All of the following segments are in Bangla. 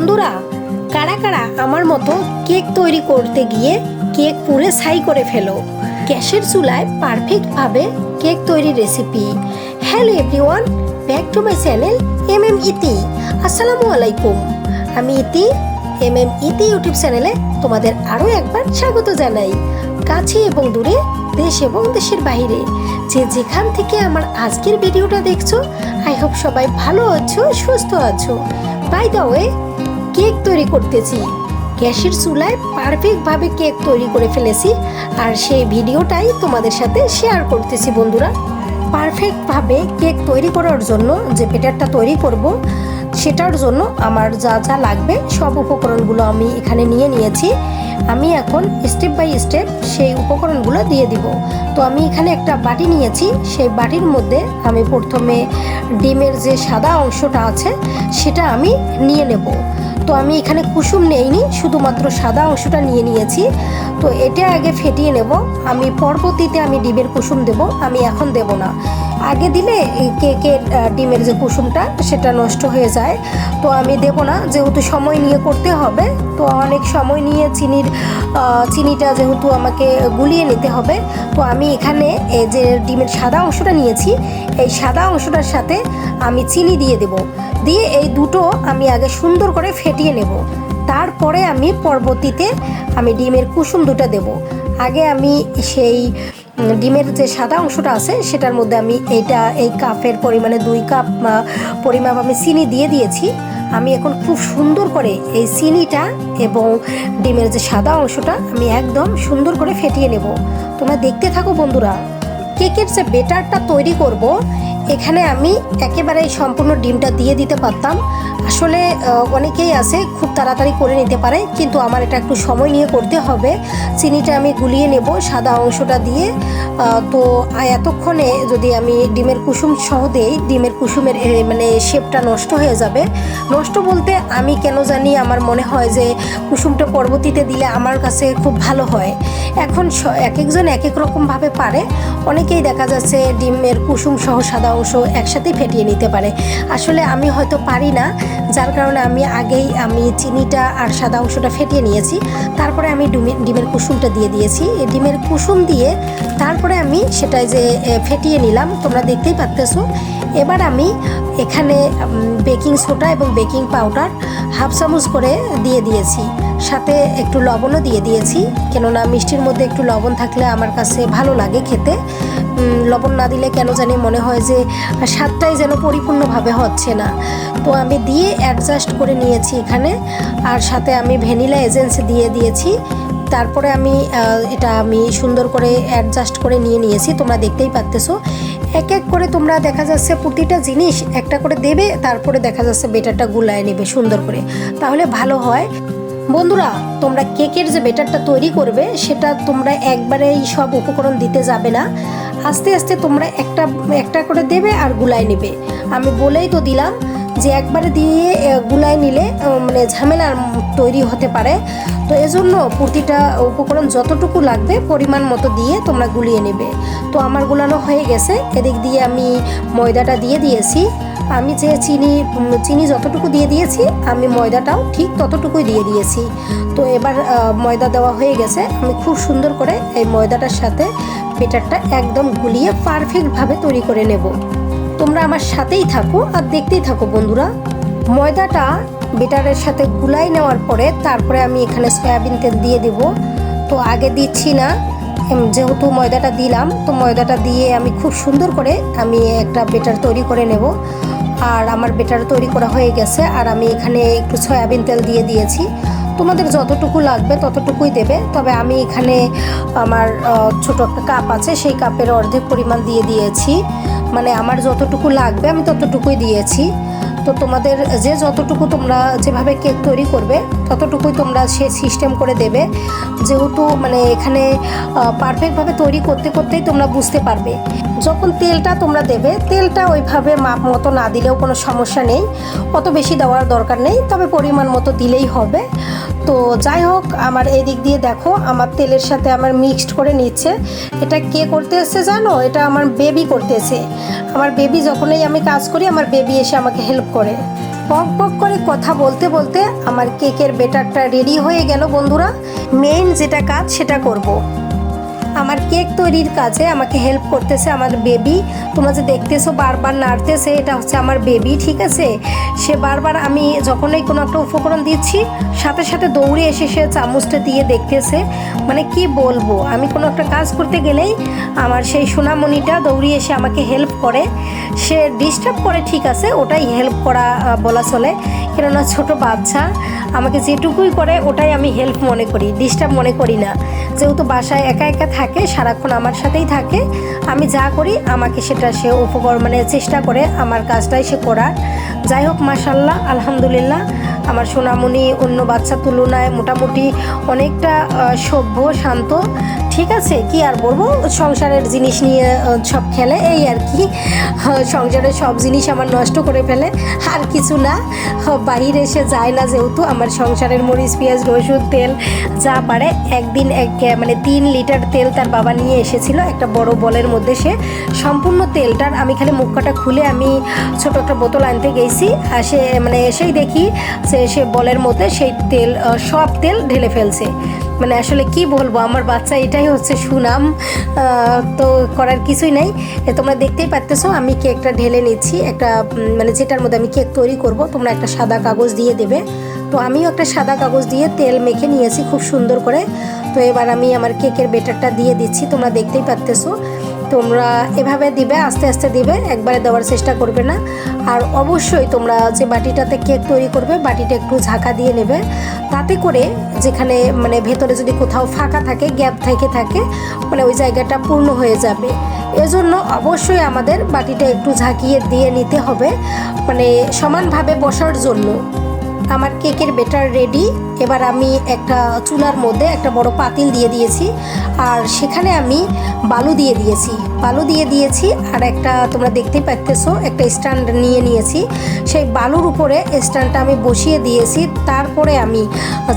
বন্ধুরা, কারা কারা আমার মতো কেক তৈরি করতে গিয়ে কেক পুরে ছাই করে ফেলো? গ্যাসের চুলায় পারফেক্টভাবে কেক তৈরি recipe hello everyone back to my channel M M Iti আসসালামু আলাইকুম। আমি ইতি এম এম ইতি ইউটিউব চ্যানেলে তোমাদের আরও একবার স্বাগত জানাই। কাছে এবং দূরে, দেশ এবং দেশের বাইরে যে যেখান থেকে আমার আজকের ভিডিওটা দেখছ আই হোপ সবাই ভালো আছো, সুস্থ আছো। বাই দ্য ওয়ে কেক তৈরি করতেছি। গ্যাসের চুলায় পারফেক্টভাবে কেক তৈরি করে ফেলেছি। আর সেই ভিডিওটাই তোমাদের সাথে শেয়ার করতেছি বন্ধুরা। পারফেক্টভাবে কেক তৈরি করার জন্য যে ব্যাটারটা তৈরি করব, সেটার জন্য আমার যা যা লাগবে সব উপকরণগুলো আমি এখানে নিয়ে নিয়েছি। আমি এখন স্টেপ বাই স্টেপ সেই উপকরণগুলো দিয়ে দিব। তো আমি এখানে একটা বাটি নিয়েছি। সেই বাটির মধ্যে আমি প্রথমে ডিমের যে সাদা অংশটা আছে, সেটা আমি নিয়ে নেব। তো আমি এখানে কুসুম নেইনি, শুধুমাত্র সাদা অংশটা নিয়ে নিয়েছি। তো এটা আগে ফেটিয়ে নেব। আমি পরবর্তীতে আমি ডিমের কুসুম দেব, আমি এখন দেব না। আগে দিলে এই কেকের ডিমের যে কুসুমটা, সেটা নষ্ট হয়ে যায়। তো আমি দেব না, যেহেতু সময় নিয়ে করতে হবে, তো অনেক সময় নিয়ে চিনির চিনিটা যেহেতু আমাকে গুলিয়ে নিতে হবে, তো আমি এখানে যে ডিমের সাদা অংশটা নিয়েছি, এই সাদা অংশটার সাথে আমি চিনি দিয়ে দেব। দিয়ে এই দুটো আমি আগে সুন্দর করে ফেটিয়ে নেব। তারপরে আমি পরবর্তীতে আমি ডিমের কুসুম দুটো দেব। আগে আমি সেই ডিমের যে সাদা অংশটা আছে, সেটার মধ্যে আমি এইটা, এই কাপের পরিমাণে দুই কাপ পরিমাপ আমি চিনি দিয়ে দিয়েছি। আমি এখন খুব সুন্দর করে এই চিনিটা এবং ডিমের যে সাদা অংশটা আমি একদম সুন্দর করে ফেটিয়ে নেব। তোমরা দেখতে থাকো বন্ধুরা, কেকের যে বেটারটা তৈরি করব এখানে আমি একেবারে সম্পূর্ণ ডিমটা দিয়ে দিতে পারতাম। আসলে অনেকেই আছে, খুব তাড়াতাড়ি করে নিতে পারে, কিন্তু আমার এটা একটু সময় নিয়ে করতে হবে। চিনিটা আমি গুলিয়ে নেব, সাদা অংশটা দিয়ে। তো এতক্ষণে যদি আমি ডিমের কুসুম সহ দেই, ডিমের কুসুমের মানে শেপটা নষ্ট হয়ে যাবে। নষ্ট বলতে আমি কেন জানি, আমার মনে হয় যে কুসুমটা পরবর্তীতে দিলে আমার কাছে খুব ভালো হয়। এখন এক একজন এক এক রকমভাবে পারে। অনেকেই দেখা যাচ্ছে ডিমের কুসুম সহ সাদা অংশ একসাথেই ফেটিয়ে নিতে পারে। আসলে আমি হয়তো পারি না, যার কারণে আমি আগেই আমি চিনিটা আর সাদা অংশটা ফেটিয়ে নিয়েছি। তারপরে আমি ডিমের কুসুমটা দিয়ে দিয়েছি। ডিমের কুসুম দিয়ে তারপরে আমি সেটা যে ফেটিয়ে নিলাম, তোমরা দেখতেই পারতেছো। এবার আমি এখানে বেকিং সোডা এবং বেকিং পাউডার হাফ চামচ করে দিয়ে দিয়েছি। সাথে একটু লবণও দিয়ে দিয়েছি, কেননা মিষ্টির মধ্যে একটু লবণ থাকলে আমার কাছে ভালো লাগে খেতে। লবণ না দিলে কেন জানি মনে হয় যে স্বাদটাই যেন পরিপূর্ণভাবে হচ্ছে না। তো আমি দিয়ে অ্যাডজাস্ট করে নিয়েছি এখানে, আর সাথে আমি ভ্যানিলা এজেন্স দিয়ে দিয়েছি। তারপরে আমি এটা আমি সুন্দর করে অ্যাডজাস্ট করে নিয়ে নিয়েছি, তোমরা দেখতেই পারতেছো। এক এক করে তোমরা দেখা যাচ্ছে প্রতিটা জিনিস একটা করে দেবে, তারপরে দেখা যাচ্ছে বেটারটা গুলায় নেবে সুন্দর করে। তাহলে ভালো হয়। বন্ধুরা, তোমরা কেকের যে বেটারটা তৈরি করবে, সেটা তোমরা একবারেই সব উপকরণ দিতে যাবে না। আস্তে আস্তে তোমরা একটা একটা করে দেবে আর গুলায় নেবে। আমি বলেই তো দিলাম যে একবারে দিয়ে গুলায় নিলে মানে ঝামেলার তৈরি হতে পারে। তো এজন্য প্রতিটা উপকরণ যতটুকু লাগবে পরিমাণ মতো দিয়ে তোমরা গুলিয়ে নেবে। তো আমার গুলানো হয়ে গেছে। এদিক দিয়ে আমি ময়দাটা দিয়ে দিয়েছি। আমি যে চিনি চিনি যতটুকু দিয়ে দিয়েছি, আমি ময়দাটাও ঠিক ততটুকুই দিয়ে দিয়েছি। তো এবার ময়দা দেওয়া হয়ে গেছে। আমি খুব সুন্দর করে এই ময়দাটার সাথে বেটারটা একদম গুলিয়ে পারফেক্টভাবে তৈরি করে নেব। তোমরা আমার সাথেই থাকো আর দেখতেই থাকো বন্ধুরা। ময়দাটা বেটারের সাথে গুলাই নেওয়ার পরে তারপরে আমি এখানে সয়াবিন তেল দিয়ে দেব। তো আগে দিচ্ছি না যেহেতু ময়দাটা দিলাম, তো ময়দাটা দিয়ে আমি খুব সুন্দর করে আমি একটা বেটার তৈরি করে নেব। আর আমার বেটার তৈরি করা হয়ে গেছে আর আমি এখানে একটু সয়াবিন তেল দিয়ে দিয়েছি। তোমাদের যতটুকু লাগবে ততটুকুই দেবে। তবে আমি এখানে আমার ছোটো একটা কাপ আছে, সেই কাপের অর্ধেক পরিমাণ দিয়ে দিয়েছি। মানে আমার যতটুকু লাগবে আমি ততটুকুই দিয়েছি। তো তোমাদের যে যতটুকু তোমরা যেভাবে কেক তৈরি করবে, ততটুকুই তোমরা সে সিস্টেম করে দেবে। যেহেতু মানে এখানে পারফেক্টভাবে তৈরি করতে করতেই তোমরা বুঝতে পারবে। যখন তেলটা তোমরা দেবে, তেলটা ওইভাবে মাপ মতো না দিলেও কোনো সমস্যা নেই। অত বেশি দেওয়ার দরকার নেই, তবে পরিমাণ মতো দিলেই হবে। তো যাই হোক, আমার এদিক দিক দিয়ে দেখো, আমার তেলের সাথে আমার মিক্সড করে নিচ্ছে। এটা কে করতে এসছে জানো? এটা আমার বেবি করতেছে আমার বেবি যখনই আমি কাজ করি, আমার বেবি এসে আমাকে হেল্প করে। পক পক করে কথা বলতে বলতে আমার কেকের বেটারটা রেডি হয়ে গেল বন্ধুরা। মেইন যেটা কাজ সেটা করব। আমার কেক তৈরির কাজে আমাকে হেল্প করতেছে আমার বেবি তোমরা যে দেখতেছো বারবার নাড়তেছে, এটা হচ্ছে আমার বেবি ঠিক আছে? সে বারবার আমি যখনই কোনো একটা উপকরণ দিচ্ছি, সাথে সাথে দৌড়ে এসে সে চামচটা দিয়ে দেখতেছে। মানে কি বলব, আমি কোনো একটা কাজ করতে গেলেই আমার সেই সোনামণিটা দৌড়িয়ে এসে আমাকে হেল্প করে। সে ডিস্টার্ব করে, ঠিক আছে, ওটাই হেল্প করা বলা চলে। কেননা ছোট বাচ্চা, আমাকে যেটুকুই করে ওটাই আমি হেল্প মনে করি ডিস্টার্ব মনে করি না। যেহেতু বাসায় একা একা থাকে, সারাক্ষণ আমার সাথেই থাকে, আমি যা করি আমাকে সেটা সে উপকর মানে চেষ্টা করে আমার কাজটাই সে করার। যাই হোক মাসাল্লাহ আলহামদুলিল্লাহ আমার সোনামণি অন্য বাচ্চার তুলনায় মোটামুটি অনেকটা সভ্য শান্ত। ঠিক আছে কি আর বলব? সংসারের জিনিস নিয়ে সব খেলে এই আর কি। আহ, সংসারের সব জিনিস আমার নষ্ট করে ফেলে। আর কিছু না বাহির এসে যায় না যেহেতু আমার সংসারের মরিচ পেঁয়াজ রসুন তেল যা পারে। একদিন এক মানে তিন লিটার তেল তার বাবা নিয়ে এসেছিল একটা বড় বলের মধ্যে সে সম্পূর্ণ তেলটার আমি খালি মুখটা খুলে আমি ছোট একটা বোতল আনতে গেছি। আর সে মানে এসেই দেখি যে সে বলের মধ্যে সেই তেল সব তেল ঢেলে ফেলছে। মানে আসলে কি বলব, আমার বাচ্চা এটাই হচ্ছে সুনাম তো করার কিছুই নাই। তোমরা দেখতেই পারতেছো, আমি কেকটা ঢেলে নিচ্ছি, একটা মানে যেটার মধ্যে আমি কেক তৈরি করব, তোমরা একটা সাদা কাগজ দিয়ে দেবে। তো আমিও একটা সাদা কাগজ দিয়ে তেল মেখে নিয়েছি খুব সুন্দর করে। তো এবার আমি আমার কেকের বেটারটা দিয়ে দিচ্ছি, তোমরা দেখতেই পারতেছো। তোমরা এভাবে দিবে, আস্তে আস্তে দিবে, একবারে দেওয়ার চেষ্টা করবে না। আর অবশ্যই তোমরা যে বাটিটাতে কেক তৈরি করবে, বাটিটা একটু ঝাঁকা দিয়ে নেবে। তাতে করে যেখানে মানে ভেতরে যদি কোথাও ফাঁকা থাকে, গ্যাপ থেকে থাকে মানে ওই জায়গাটা পূর্ণ হয়ে যাবে। এজন্য অবশ্যই আমাদের বাটিটা একটু ঝাঁকিয়ে দিয়ে নিতে হবে মানে সমানভাবে বসার জন্য। আমার কেকের বেটার রেডি। এবার আমি একটা চুলার মধ্যে একটা বড় পাতিল দিয়ে দিয়েছি। আর সেখানে আমি বালু দিয়ে দিয়েছি। বালু দিয়ে দিয়েছি আর একটা তোমরা দেখতেই পাচ্তেছো একটা স্ট্যান্ড নিয়ে নিয়েছি। সেই বালুর উপরে স্ট্যান্ডটা আমি বসিয়ে দিয়েছি। তারপরে আমি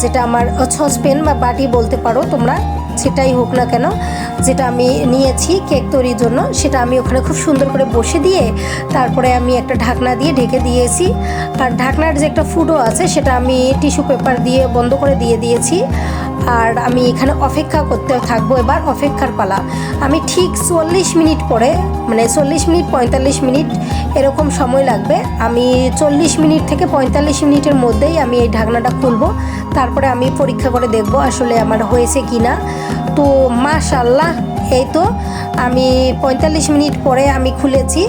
যেটা আমার সসপেন বা বাটি বলতে পারো তোমরা সেটাই হোক না কেন, যেটা আমি নিয়েছি কেক তৈরির জন্য, সেটা আমি ওখানে খুব সুন্দর করে বসে দিয়ে তারপরে আমি একটা ঢাকনা দিয়ে ঢেকে দিয়েছি। আর ঢাকনার যে একটা ফুটো আছে, সেটা আমি টিস্যু পেপার দিয়ে বন্ধ করে দিয়ে দিয়েছি। আর আমি এখানে অপেক্ষা করতে থাকব এবার অপেক্ষার পালা। আমি ঠিক চল্লিশ মিনিট পরে মানে চল্লিশ মিনিট পঁয়তাল্লিশ মিনিট এরকম সময় লাগবে। আমি চল্লিশ মিনিট থেকে পঁয়তাল্লিশ মিনিটের মধ্যেই আমি এই ঢাকনাটা খুলবো। তারপরে আমি পরীক্ষা করে দেখব আসলে আমার হয়েছে কি না তো মাশাল্লাহ এই তো আমি পঁয়তাল্লিশ মিনিট পরে আমি খুলেছি।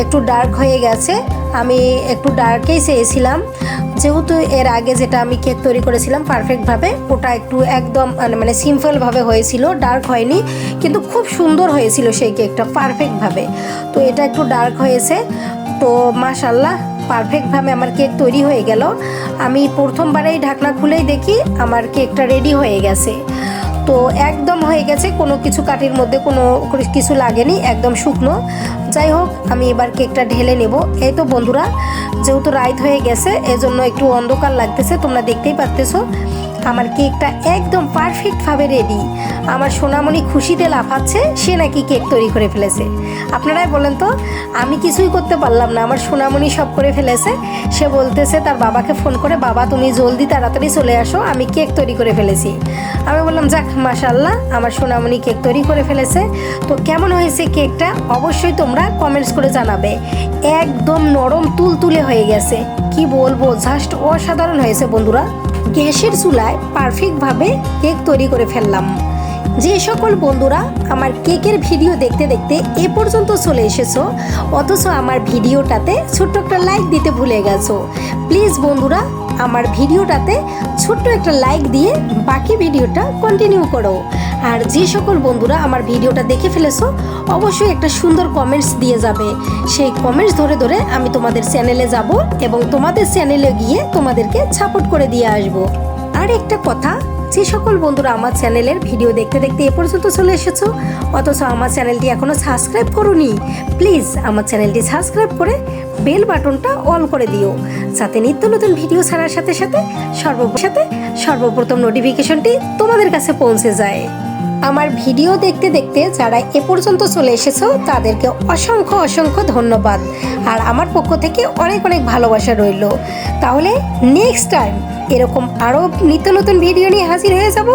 একটু ডার্ক হয়ে গেছে। আমি একটু ডার্কেই চেয়েছিলাম। যেহেতু এর আগে যেটা আমি কেক তৈরি করেছিলাম পারফেক্টভাবে ওটা একটু একদম মানে সিম্পলভাবে হয়েছিল ডার্ক হয়নি, কিন্তু খুব সুন্দর হয়েছিল সেই কেকটা পারফেক্টভাবে তো এটা একটু ডার্ক হয়েছে, তো মাশাল্লাহ পারফেক্টভাবে আমার কেক তৈরি হয়ে গেল। আমি প্রথমবারেই ঢাকনা খুলেই দেখি আমার কেকটা রেডি হয়ে গেছে। তো একদম হয়ে গেছে, কোনো কিছু কাটির মধ্যে কোনো কিছু লাগেনি, একদম শুকনো। যাই হোক, আমি এবার কেকটা ঢেলে নেব। এই তো বন্ধুরা, যেহেতু রাইত হয়ে গেছে, এজন্য একটু অন্ধকার লাগতেছে, তোমরা দেখতেই পারতেছো। আমার কেকটা একদম পারফেক্টভাবে রেডি আমার সোনামণি খুশিতে লাফাচ্ছে, সে নাকি কেক তৈরি করে ফেলেছে। আপনারাই বলেন তো, আমি কিছুই করতে পারলাম না, আমার সোনামণি সব করে ফেলেছে। সে বলতেছে, তার বাবাকে ফোন করে, বাবা তুমি জলদি তাড়াতাড়ি চলে আসো, আমি কেক তৈরি করে ফেলেছি। আমি বললাম, যাক মাশাল্লাহ আমার সোনামণি কেক তৈরি করে ফেলেছে। তো কেমন হয়েছে কেকটা? অবশ্যই তোমরা কমেন্টস করে জানাবে। একদম নরম তুলতুলে হয়ে গেছে। কি বলব জাস্ট অসাধারণ হয়েছে বন্ধুরা। গ্যাসের চুলায় পারফেক্টভাবে কেক তৈরি করে ফেললাম। যে সকল বন্ধুরা আমার কেকের ভিডিও দেখতে দেখতে এ পর্যন্ত চলে এসেছ, অথচ আমার ভিডিওটাতে ছোট্ট একটা লাইক দিতে ভুলে গেছো। প্লিজ বন্ধুরা আমার ভিডিওটাতে ছোট্ট একটা লাইক দিয়ে বাকি ভিডিওটা কন্টিনিউ করো। আর যে সকল বন্ধুরা আমার ভিডিওটা দেখে ফেলেছো, অবশ্যই একটা সুন্দর কমেন্টস দিয়ে যাবে। সেই কমেন্টস ধরে ধরে আমি তোমাদের চ্যানেলে যাব এবং তোমাদের চ্যানেলে গিয়ে তোমাদেরকে সাপোর্ট করে দিয়ে আসব। আর একটা কথা যে সকল বন্ধুরা আমার চ্যানেলের ভিডিও দেখতে দেখতে এ পর্যন্ত চলে এসেছ, অথচ আমার চ্যানেলটি এখনও সাবস্ক্রাইব করোনি প্লিজ আমার চ্যানেলটি সাবস্ক্রাইব করে বেল বাটনটা অল করে দিও, যাতে নিত্য নতুন ভিডিও ছাড়ার সাথে সাথে সর্ব সাথে সর্বপ্রথম নোটিফিকেশনটি তোমাদের কাছে পৌঁছে যায়। আমার ভিডিও দেখতে দেখতে যারা এ পর্যন্ত চলে এসেছ, তাদেরকে অসংখ্য অসংখ্য ধন্যবাদ। আর আমার পক্ষ থেকে অনেক অনেক ভালোবাসা রইল। তাহলে নেক্সট টাইম এরকম আরও নিত্য নতুন ভিডিও নিয়ে হাজির হয়ে যাব।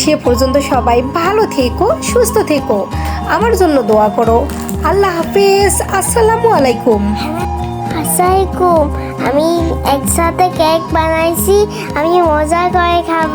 সে পর্যন্ত সবাই ভালো থেকো, সুস্থ থেকো। আমার জন্য দোয়া করো। আল্লাহ হাফেজ। আসসালামু আলাইকুম। আসসালামাইকুম আমি একসাথে কেক বানাইছি, আমি মজা করে খাব।